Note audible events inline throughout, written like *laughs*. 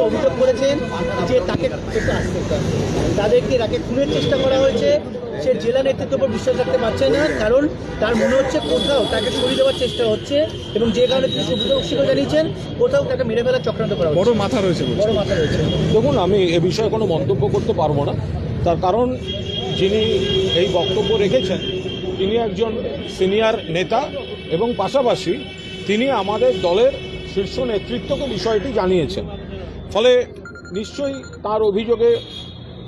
তারা অভিযোগ করেছেন যে তাকে তাদেরকে তাকে খুনের চেষ্টা করা হয়েছে। সে জেলা নেতৃত্বের উপর বিশ্বাস রাখতে পারছে না কারণ তার মনে হচ্ছে কোথাও তাকে সরিয়ে দেওয়ার চেষ্টা হচ্ছে এবং যে কারণে তিনি সুবিধা অস্বীকার জানিয়েছেন কোথাও তাকে মেরে ফেলার চক্রান্ত করা হচ্ছে। বড় মাথা রয়েছে বড় মাথা রয়েছে। দেখুন আমি এ বিষয়ে কোনো মন্তব্য করতে পারব না। তার কারণ যিনি এই বক্তব্য রেখেছেন তিনি একজন সিনিয়র নেতা এবং পাশাপাশি তিনি আমাদের দলের শীর্ষ নেতৃত্বকে বিষয়টি জানিয়েছেন। ফলে নিশ্চয়ই তার অভিযোগে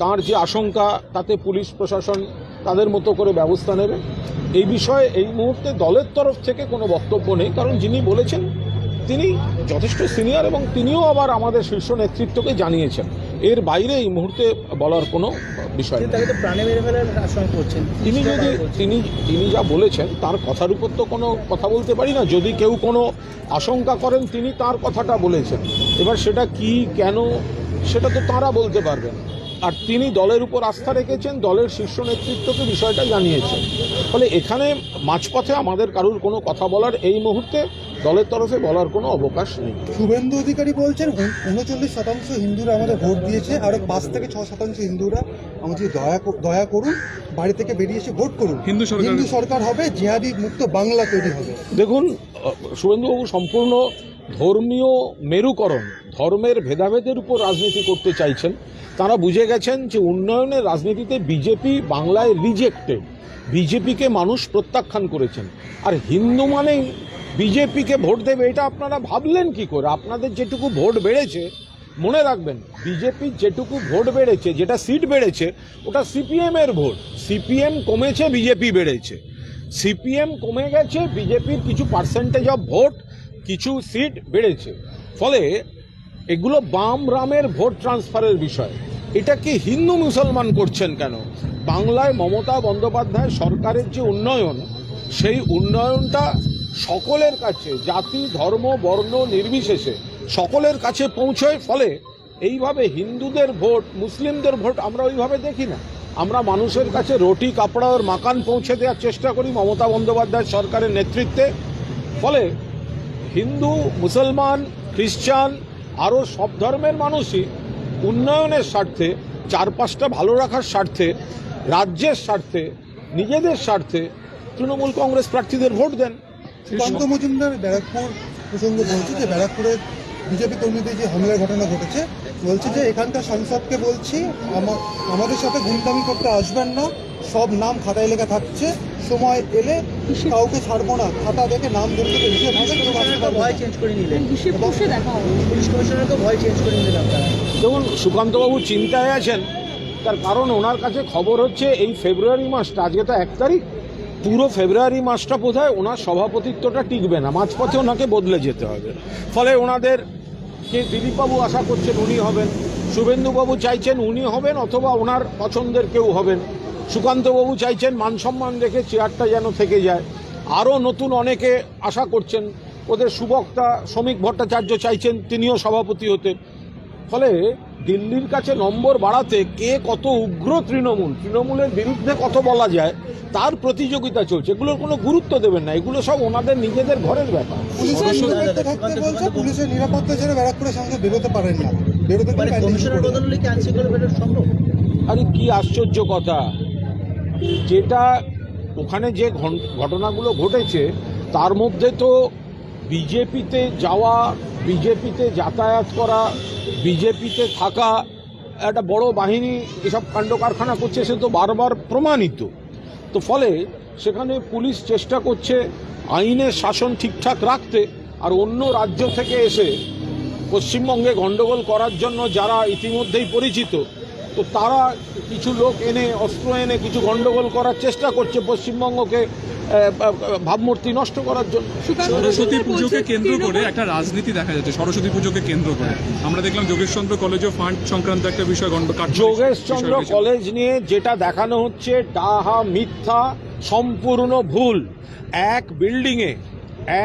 তার যে আশঙ্কা, তাতে পুলিশ প্রশাসন তাদের মতো করে ব্যবস্থা নেবে। এই বিষয়ে এই মুহূর্তে দলের তরফ থেকে কোনো বক্তব্য নেই, কারণ যিনি বলেছেন তিনি যথেষ্ট সিনিয়র এবং তিনিও আবার আমাদের শীর্ষ নেতৃত্বকে জানিয়েছেন। এর বাইরে এই মুহূর্তে বলার কোনো বিষয় তিনি যদি তিনি তিনি যা বলেছেন তার কথার উপর তো কোনো কথা বলতে পারি না। যদি কেউ কোনো আশঙ্কা করেন তিনি তার কথাটা বলেছেন। এবার সেটা কি কেন সেটা তো তাঁরা বলতে পারবেন আর তিনি দলের উপর আস্থা রেখেছেন দলের শীর্ষ নেতৃত্বকে বিষয়টা জানিয়েছেন। ফলে এখানে মাঝপথে আমাদের কারুর কোনো কথা বলার এই মুহূর্তে দলের তরফে বলার কোনো অবকাশ নেই। শুভেন্দু অধিকারী বলছেন উন- উনচল্লিশ শতাংশ হিন্দুরা আমাদের ভোট দিয়েছে আর পাঁচ থেকে ছ শতাংশ হিন্দুরা আমাদের দয়া দয়া করুন বাড়ি থেকে বেরিয়ে এসে ভোট করুন। হিন্দু সরকার- হিন্দু সরকার হবে জিহাদি মুক্ত বাংলা তৈরি হবে। দেখুন শুভেন্দুবাবু সম্পূর্ণ ধর্মীয় মেরুকরণ, ধর্মের ভেদাভেদের উপর রাজনীতি করতে চাইছেন। তারা বুঝে গেছেন যে উন্নয়নের রাজনীতিতে বিজেপি বাংলায় রিজেক্টেড বিজেপিকে মানুষ প্রত্যাখ্যান করেছেন। আর হিন্দু মানেই বিজেপিকে ভোট দেবে, এটা আপনারা ভাবলেন কি করে? আপনাদের যেটুকু ভোট বেড়েছে, মনে রাখবেন বিজেপির যেটুকু ভোট বেড়েছে, যেটা সিট বেড়েছে, ওটা সিপিএম এর ভোট। সিপিএম কমেছে, বিজেপি বেড়েছে। সিপিএম কমে গেছে, বিজেপির কিছু পার্সেন্টেজ অফ ভোট কিছু সিট বেড়েছে। ফলে এগুলো বাম রামের ভোট ট্রান্সফারের বিষয়। এটাকে হিন্দু মুসলমান করছেন কেন? বাংলায় মমতা বন্দ্যোপাধ্যায় সরকারের যে উন্নয়ন, সেই উন্নয়নটা সকলের কাছে, জাতি, ধর্ম, বর্ণ নির্বিশেষে সকলের কাছে পৌঁছয়। ফলে এইভাবে হিন্দুদের ভোট মুসলিমদের ভোট আমরা ওইভাবে দেখি না। আমরা মানুষের কাছে রুটি কাপড়া আর মাকান পৌঁছে দেওয়ার চেষ্টা করি মমতা বন্দ্যোপাধ্যায় সরকারের নেতৃত্বে। ফলে হিন্দু, মুসলমান, খ্রিস্টান আরও সব ধর্মের মানুষই উন্নয়নের স্বার্থে, চারপাশটা ভালো রাখার স্বার্থে, রাজ্যের স্বার্থে, নিজেদের স্বার্থে তৃণমূল কংগ্রেস প্রার্থীদের ভোট দেন। সুকান্ত মজুমদার ব্যারাকপুর প্রসঙ্গ বলছে যে ব্যারাকপুরে বিজেপি কর্মীদের যে হামলার ঘটনা ঘটেছে, বলছে যে এখানকার সাংসদকে বলছি আমাদের সাথে গুন্ডামি করতে আসবেন না, সব নাম খাতায় লেখা থাকছে সময় এলে কাউকে ছাড়বো না। খাতা দেখে নাম ধরতে হিসেব কেউ আসতে কমিশনারকে ভয় চেঞ্জ করে নিলেন হিসেব কষে দেখা হবে। পুলিশ কমিশনারকে ভয় চেঞ্জ করে নিলেন আপনারা দেখুন সুকান্তবাবু চিন্তায় আছেন তার কারণ ওনার কাছে খবর হচ্ছে এই ফেব্রুয়ারি মাসটা আজকে তো এক তারিখ পুরো ফেব্রুয়ারি মাসটা বোধহয় ওনার সভাপতিত্বটা টিকবে না মাঝপথে ওনাকে বদলে যেতে হবে। ফলে ওনাদের কে দিলীপবাবু আশা করছেন উনি হবেন শুভেন্দুবাবু চাইছেন উনি হবেন অথবা ওনার পছন্দের কেউ হবেন। সুকান্তবাবু চাইছেন মান সম্মান রেখে চেয়ারটা যেন থেকে যায়। আরও নতুন অনেকে আশা করছেন ওদের সুবক্তা শ্রমিক ভট্টাচার্য চাইছেন তিনিও সভাপতি হতে। ফলে দিল্লির কাছে নম্বর বাড়াতে কে কত উগ্র তৃণমূল তৃণমূলের বিরুদ্ধে কত বলা যায় তার প্রতিযোগিতা চলছে। এগুলোর কোনো গুরুত্ব দেবেন না এগুলো সব ওনাদের নিজেদের ঘরের ব্যাপার। পুলিশের নিরাপত্তা থাকতে বলছে পুলিশের নিরাপত্তা ছেড়ে ব্যারাকপুরের সাংসদ বেরোতে পারেন না। বেরোতে মানে আরে কি আশ্চর্য কথা। যেটা ওখানে যে ঘটনাগুলো ঘটেছে, তার মধ্যে তো বিজেপিতে যাওয়া, বিজেপিতে যাতায়াত করা, বিজেপিতে থাকা, একটা বড় বাহিনী এসব কাণ্ড কারখানা করছে, সে তো বারবার প্রমাণিত। তো ফলে সেখানে পুলিশ চেষ্টা করছে আইনের শাসন ঠিকঠাক রাখতে, আর অন্য রাজ্য থেকে এসে পশ্চিমবঙ্গে গন্ডগোল করার জন্য যারা ইতিমধ্যেই পরিচিত তো তারা কিছু লোক এনে অস্ত্র এনে কিছু গন্ডগোল করার চেষ্টা করছে পশ্চিমবঙ্গকে ভাবমূর্তি নষ্ট করার জন্য। সরস্বতী পুজোকে কেন্দ্র করে একটা রাজনীতি দেখা যাচ্ছে সরস্বতী পুজোকে কেন্দ্র করে। আমরা দেখলাম যোগেশচন্দ্র কলেজ অফ ফান্ড সংক্রান্ত একটা বিষয় কাটছড়ি যোগেশচন্দ্র কলেজ নিয়ে যেটা দেখানো হচ্ছে ডাহা মিথ্যা সম্পূর্ণ ভুল। এক বিল্ডিংয়ে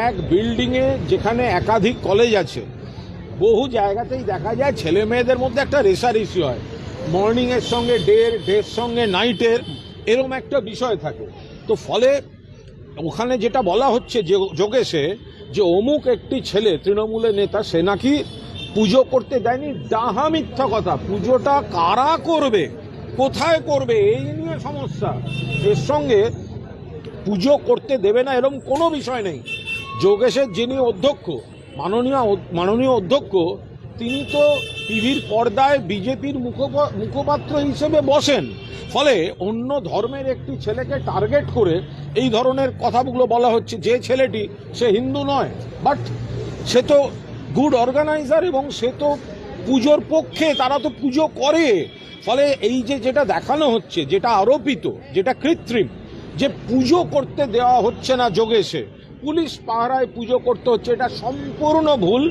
এক বিল্ডিংয়ে যেখানে একাধিক কলেজ আছে বহু জায়গাতেই দেখা যায় ছেলে মেয়েদের মধ্যে একটা রেসারেসি হয়। মর্নিংয়ের সঙ্গে ডের ডের সঙ্গে নাইটের এরম একটা বিষয় থাকে। তো ফলে ওখানে যেটা বলা হচ্ছে যে যোগেশে, যে অমুক একটি ছেলে, তৃণমূলের নেতা, সে নাকি পুজো করতে দেয়নি। ডাহা মিথ্যা কথা। পুজোটা কারা করবে? কোথায় করবে? এই নিয়ে সমস্যা। এর সঙ্গে পুজো করতে দেবে না এরকম কোনো বিষয় নেই। যোগেশের যিনি অধ্যক্ষ, মাননীয় মাননীয় অধ্যক্ষ তিনি তো টিভির পর্দায় বিজেপির মুখপাত্র হিসেবে বসেন। ফলে অন্য ধর্মের একটি ছেলেকে টার্গেট করে এই ধরনের কথাগুলো বলা হচ্ছে, যে ছেলেটি সে হিন্দু নয়। বাট সে তো গুড অর্গানাইজার এবং সে তো পুজোর পক্ষে, তারা তো পুজো করে। ফলে এই যে যেটা দেখানো হচ্ছে, যেটা আরোপিত, যেটা কৃত্রিম, যে পুজো করতে দেওয়া হচ্ছে না যোগেশে, পুলিশ পাহারায় পুজো করতে হচ্ছে, এটা সম্পূর্ণ ভুল।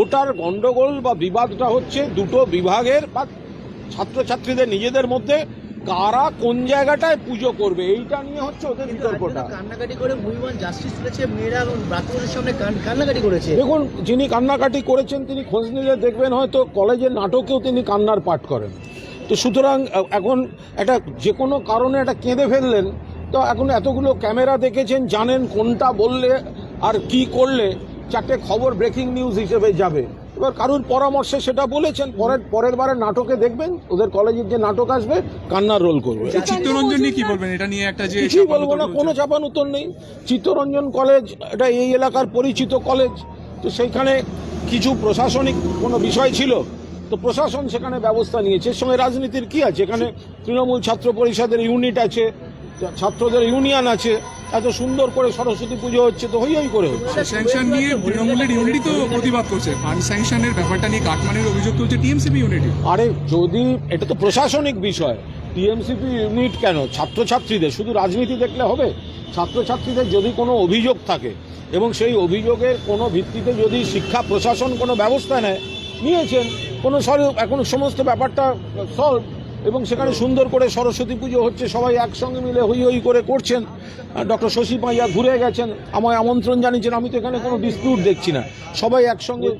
ওটার গন্ডগোল বা বিবাদটা হচ্ছে দুটো বিভাগের বা ছাত্রছাত্রীদের নিজেদের মধ্যে কারা কোন জায়গাটায় পুজো করবে এইটা নিয়ে হচ্ছে ওদের বিতর্কটা। কান্নাকাটি করে জাস্টিস তুলেছে মেয়েরা সামনে কান্নাকাটি করেছে। দেখুন যিনি কান্নাকাটি করেছেন তিনি খোঁজ নিলে দেখবেন হয়তো কলেজের নাটকেও তিনি কান্নার পাঠ করেন। তো সুতরাং এখন একটা যে কোনো কারণে একটা কেঁদে ফেললেন তো এখন এতগুলো ক্যামেরা দেখেছেন জানেন কোনটা বললে আর কি করলে চারটে খবর ব্রেকিং নিউজ হিসেবে যাবে। এবার কারুর পরামর্শে সেটা বলেছেন পরের পরের বারে নাটকে দেখবেন ওদের কলেজের যে নাটক আসবে কান্নার রোল করবে। চিত্তরঞ্জন নিয়ে কি বলবেন? এটা নিয়ে একটা যে কিছুই বলব না কোনো চাপান উত্তর নেই। চিত্তরঞ্জন কলেজ এটা এই এলাকার পরিচিত কলেজ তো সেইখানে কিছু প্রশাসনিক কোনো বিষয় ছিল তো প্রশাসন সেখানে ব্যবস্থা নিয়েছে। এর সঙ্গে রাজনীতির কি আছে? এখানে তৃণমূল ছাত্র পরিষদের ইউনিট আছে ছাত্রদের ইউনিয়ন আছে এত সুন্দর করে সরস্বতী পুজো হচ্ছে তো হই হই করে হচ্ছে। স্যাংশন নিয়ে তৃণমূলের ইউনিটি তো প্রতিবাদ করছে। ফান্ড স্যাংশনের ব্যাপারটা নিয়ে কাটমানির অভিযোগ তুলছে টিএমসিপি ইউনিটি আরে যদি এটা তো প্রশাসনিক বিষয় টিএমসিপি ইউনিট কেন? ছাত্রছাত্রীদের শুধু রাজনীতি দেখলে হবে? ছাত্রছাত্রীদের যদি কোনো অভিযোগ থাকে এবং সেই অভিযোগের কোনো ভিত্তিতে যদি শিক্ষা প্রশাসন কোনো ব্যবস্থা নেয় নিয়েছেন কোনো সরব এখন সমস্ত ব্যাপারটা সলভ এবং সেখানে সুন্দর করে সরস্বতী পুজো হচ্ছে সবাই একসঙ্গে মিলে হই হই করে করছেন। ডক্টর শশী পাইয়া ঘুরে গেছেন আমায় আমন্ত্রণ জানিয়েছেন আমি তো এখানে কোনো ডিসপিউট দেখছি না। সবাই একসঙ্গে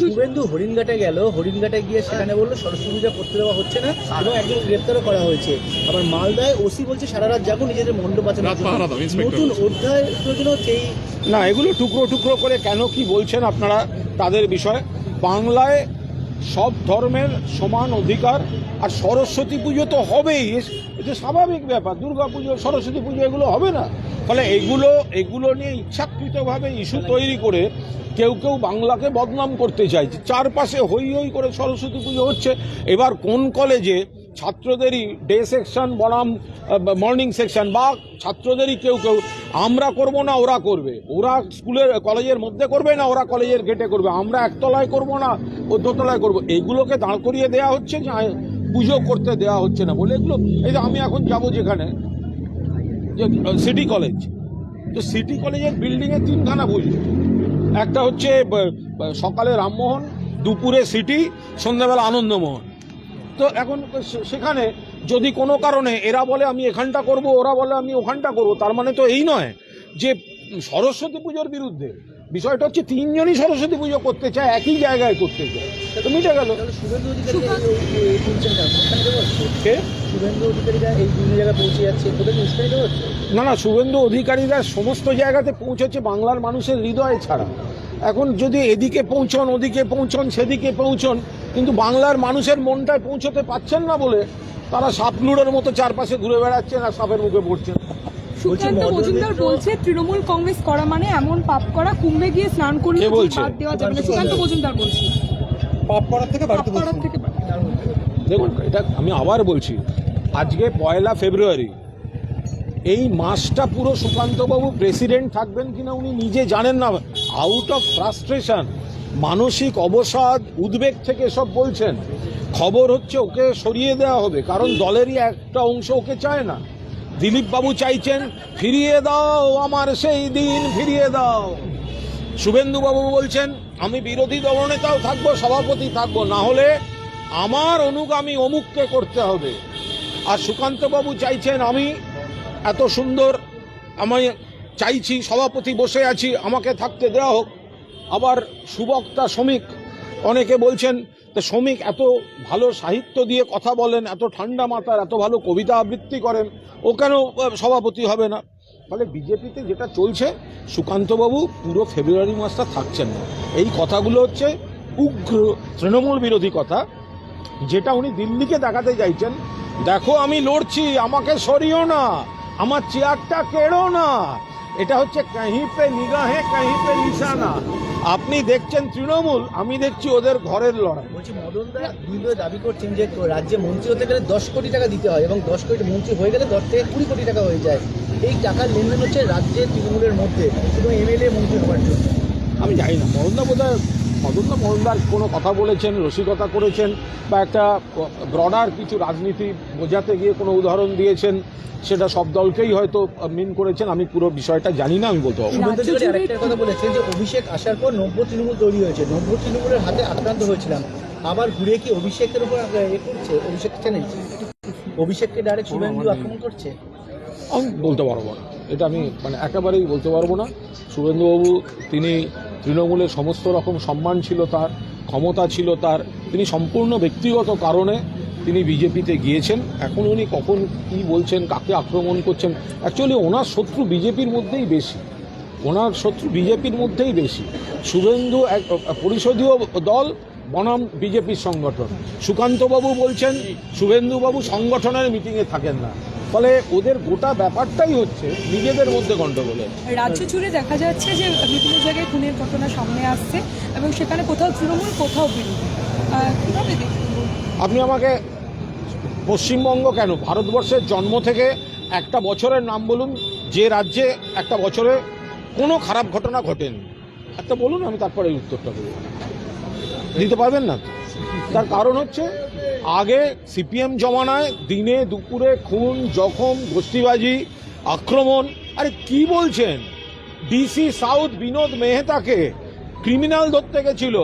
শুভেন্দু হরিণঘাটে গেল হরিণঘাটে গিয়ে সেখানে বলল সরস্বতী পূজা করতে দেওয়া হচ্ছে না এবং একজন গ্রেপ্তারও করা হয়েছে। আবার মালদায় ওসি বলছে সারা রাত যাব নিজেদের মণ্ডপ আছে। নতুন অধ্যায় প্রয়োজন সেই না এগুলো টুকরো টুকরো করে কেন কি বলছেন আপনারা তাদের বিষয়? বাংলায় সব ধর্মের সমান অধিকার আর সরস্বতী পুজো তো হবেই। এটা স্বাভাবিক ব্যাপার। দুর্গা পুজো সরস্বতী পুজো এগুলো হবে না। ফলে এগুলো এগুলো নিয়ে ইচ্ছাকৃতভাবে ইস্যু তৈরি করে কেউ কেউ বাংলাকে বদনাম করতে চাইছে। চারপাশে হই হই করে সরস্বতী পুজো হচ্ছে। এবার কোন কলেজে ছাত্রদেরই ডে সেকশন বনাম মর্নিং সেকশন বা ছাত্রদেরই কেউ কেউ, আমরা করব না, ওরা করবে। ওরা স্কুলের, কলেজের মধ্যে করবে না, ওরা কলেজের গেটে করবে। আমরা একতলায় করব না, ও দোতলায় করব। এগুলোকে দাঁড় করিয়ে দেওয়া হচ্ছে, যে পুজো করতে দেওয়া হচ্ছে না বলে এগুলো, এই যে আমি এখন যাব যেখানে, যে সিটি কলেজ তো সিটি কলেজের বিল্ডিংয়ে তিনখানা পুজো। একটা হচ্ছে সকালে রামমোহন, দুপুরে সিটি সন্ধ্যাবেলা আনন্দমোহন। তো এখন সেখানে যদি কোনো কারণে এরা বলে আমি এখানটা করব ওরা বলে আমি ওখানটা করব তার মানে তো এই নয় যে সরস্বতী পুজোর বিরুদ্ধে। বিষয়টা হচ্ছে তিনজনই সরস্বতী পুজো করতে চায় একই জায়গায় করতে চায়। তো মিটে গেল। না না শুভেন্দু অধিকারীরা সমস্ত জায়গাতে পৌঁছেছে বাংলার মানুষের হৃদয় ছাড়া। এখন যদি এদিকে পৌঁছন ওদিকে পৌঁছন সেদিকে পৌঁছন কিন্তু বাংলার মানুষের মনটায় পৌঁছতে পাচ্ছেন না বলে তারা সাপলুড়ের মতো চারপাশে ঘুরে বেড়াচ্ছেন আর সাপের মুখে পড়ছেন। সুকান্ত মজুমদার বলছে তৃণমূল কংগ্রেস করা মানে এমন পাপ করা কুম্ভে গিয়ে স্নান করলে বলছে? বাদ দেওয়া যাবে না। সুকান্ত মজুমদার বলছে। পাপ করার থেকে পাপ করার থেকে দেখুন এটা আমি আবার বলছি আজকে পয়লা ফেব্রুয়ারি এই মাসটা পুরো সুকান্তবাবু প্রেসিডেন্ট থাকবেন কিনা উনি নিজে জানেন না। আউট অফ ফ্রাস্ট্রেশন মানসিক অবসাদ, উদ্বেগ থেকে সব বলছেন। খবর হচ্ছে ওকে সরিয়ে দেওয়া হবে, কারণ দলেরই একটা অংশ ওকে চায় না। দিলীপ বাবু চাইছেন, ফিরিয়ে দাও আমার সেই দিন, ফিরিয়ে দাও। শুভেন্দুবাবু বলছেন, আমি বিরোধী দলনেতাও থাকব, সভাপতি থাকব, না হলে আমার অনুগামী অমুককে করতে হবে। আর সুকান্তবাবু চাইছেন, আমি এত সুন্দর আমি চাইছি, সভাপতি বসে আছি, আমাকে থাকতে দেওয়া হোক। আবার সুবক্তা শ্রমিক, অনেকে বলছেন, তো শ্রমিক এত ভালো সাহিত্য দিয়ে কথা বলেন, এত ঠান্ডা মাথার, এত ভালো কবিতা আবৃত্তি করেন, ও কেন সভাপতি হবে না? ফলে বিজেপিতে যেটা চলছে, সুকান্তবাবু পুরো ফেব্রুয়ারি মাসটা থাকছেন না। এই কথাগুলো হচ্ছে উগ্র তৃণমূল বিরোধী কথা, যেটা উনি দিল্লিকে দেখাতে চাইছেন। দেখো, আমি লড়ছি, আমাকে সরিও না। আমার চেয়ারটা কেড়ো না। এটা হচ্ছে কাহি পে নিগাহে কাহি পে নিশানা। আপনি দেখছেন তৃণমূল আমি দেখছি ওদের ঘরের লড়াই। বলছি মদন দা দুই দাবি করছেন যে রাজ্যে মন্ত্রী হতে গেলে দশ কোটি টাকা দিতে হয় এবং দশ কোটি মন্ত্রী হয়ে গেলে দশ থেকে কুড়ি কোটি টাকা হয়ে যায়। এই টাকার লেনদেন হচ্ছে রাজ্যে তৃণমূলের মধ্যে শুধু এমএলএ মন্ত্রী হওয়ার জন্য। আমি জানি না মদনদা বোধ মদনদা মদনদার কোনো কথা বলেছেন রসিকতা করেছেন বা একটা ব্রডার কিছু রাজনীতি বোঝাতে গিয়ে কোনো উদাহরণ দিয়েছেন সেটা সব দলকেই হয়তো মিন করেছেন। আমি পুরো বিষয়টা জানি না আমি বলতে আরেকটা কথা বলেছেন যে অভিষেক আসার পর নব্য তৃণমূল তৈরি হয়েছে। নব্য তৃণমূলের হাতে আক্রান্ত হয়েছিলাম। আবার ঘুরে কি অভিষেকের উপর এ করছে? অভিষেক চ্যানেল অভিষেককে ডাইরেক্ট শুভেন্দু আক্রমণ করছে? আমি বলতে পারব না। এটা আমি মানে একেবারেই বলতে পারব না। শুভেন্দুবাবু তিনি তৃণমূলের সমস্ত রকম সম্মান ছিল তার, ক্ষমতা ছিল তার, তিনি সম্পূর্ণ ব্যক্তিগত কারণে তিনি বিজেপিতে গিয়েছেন। এখন উনি কখন কি বলছেন, কাকে আক্রমণ করছেন অ্যাকচুয়ালি ওনার শত্রু বিজেপির মধ্যেই বেশি। ওনার শত্রু বিজেপির মধ্যেই বেশি। শুভেন্দু এক, পরিষদীয় দল, বনাম বিজেপির সংগঠন। সুকান্তবাবু বলছেন, শুভেন্দুবাবু সংগঠনের মিটিংয়ে থাকেন না। ফলে ওদের গোটা ব্যাপারটাই হচ্ছে নিজেদের মধ্যে গণ্ডগোলের রাজ্য জুড়ে দেখা যাচ্ছে যে বিভিন্ন জায়গায় খুনের ঘটনা সামনে আসছে এবং সেখানে কোথাও তৃণমূল কোথাও বিরোধী। আপনি আমাকে পশ্চিমবঙ্গ কেন? ভারতবর্ষের জন্ম থেকে একটা বছরের নাম বলুন যে রাজ্যে একটা বছরে কোনো খারাপ ঘটনা ঘটেনি। একটা বলুন আমি তারপরে এই উত্তরটা দেবো। দিতে পারবেন না? তার কারণ হচ্ছে আগে সিপিএম জমানায় দিনে দুপুরে খুন, জখম, গোষ্ঠীবাজি, আক্রমণ। আরে কি বলছেন? ডিসি সাউথ বিনোদ মেহতাকে ক্রিমিনাল ধরতে গেছিল।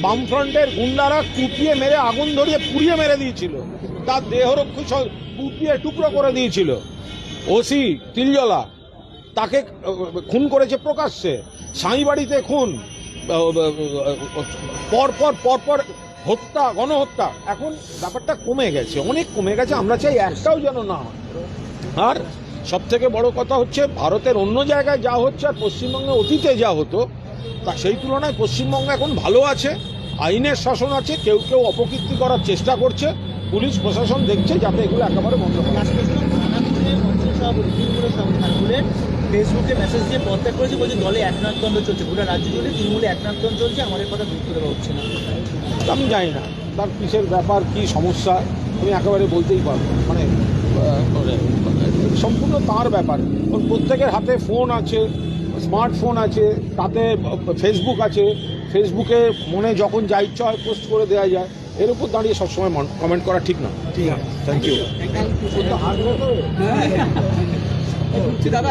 বামফ্রন্টের গুন্ডারা কুপিয়ে মেরে, আগুন ধরিয়ে পুড়িয়ে মেরে দিয়েছিল। তার দেহরক্ষী কুপিয়ে টুকরো করে দিয়েছিল। ওসি তিলজলা তাকে খুন করেছে প্রকাশ্যে। সাঁই বাড়িতে খুন পর পর পর পর হত্যা, গণহত্যা। এখন ব্যাপারটা কমে গেছে, অনেক কমে গেছে, আমরা চাই একটাও যেন না হয়। আর সব থেকে বড় কথা হচ্ছে, ভারতের অন্য জায়গায় যা হচ্ছে আর পশ্চিমবঙ্গে অতীতে যা হতো, তা সেই তুলনায় পশ্চিমবঙ্গ এখন ভালো আছে, আইনের শাসন আছে, কেউ কেউ অপকীর্তি করার চেষ্টা করছে, পুলিশ, প্রশাসন দেখছে যাতে এগুলো একেবারে বন্ধ করা ফেসবুকে মেসেজ দিয়ে পদত্যাগ করেছে, বলছে দলে একনাথদ্বন্দ্ব চলছে, গোটা রাজ্য জুড়ে তৃণমূলে একনাথদ্বন্দ্ব চলছে, আমাদের কথা গুরুত্ব দেওয়া হচ্ছে না। আমি জানি না। তার কিসের ব্যাপার কি সমস্যা আমি একেবারে বলতেই পারব মানে মানে, সম্পূর্ণ তার ব্যাপার। ওর প্রত্যেকের হাতে ফোন আছে স্মার্টফোন আছে তাতে ফেসবুক আছে। ফেসবুকে মনে যখন যা ইচ্ছা হয় পোস্ট করে দেওয়া যায়। এর উপর দাঁড়িয়ে সবসময় কমেন্ট করা ঠিক না। ঠিক আছে থ্যাংক ইউ *laughs*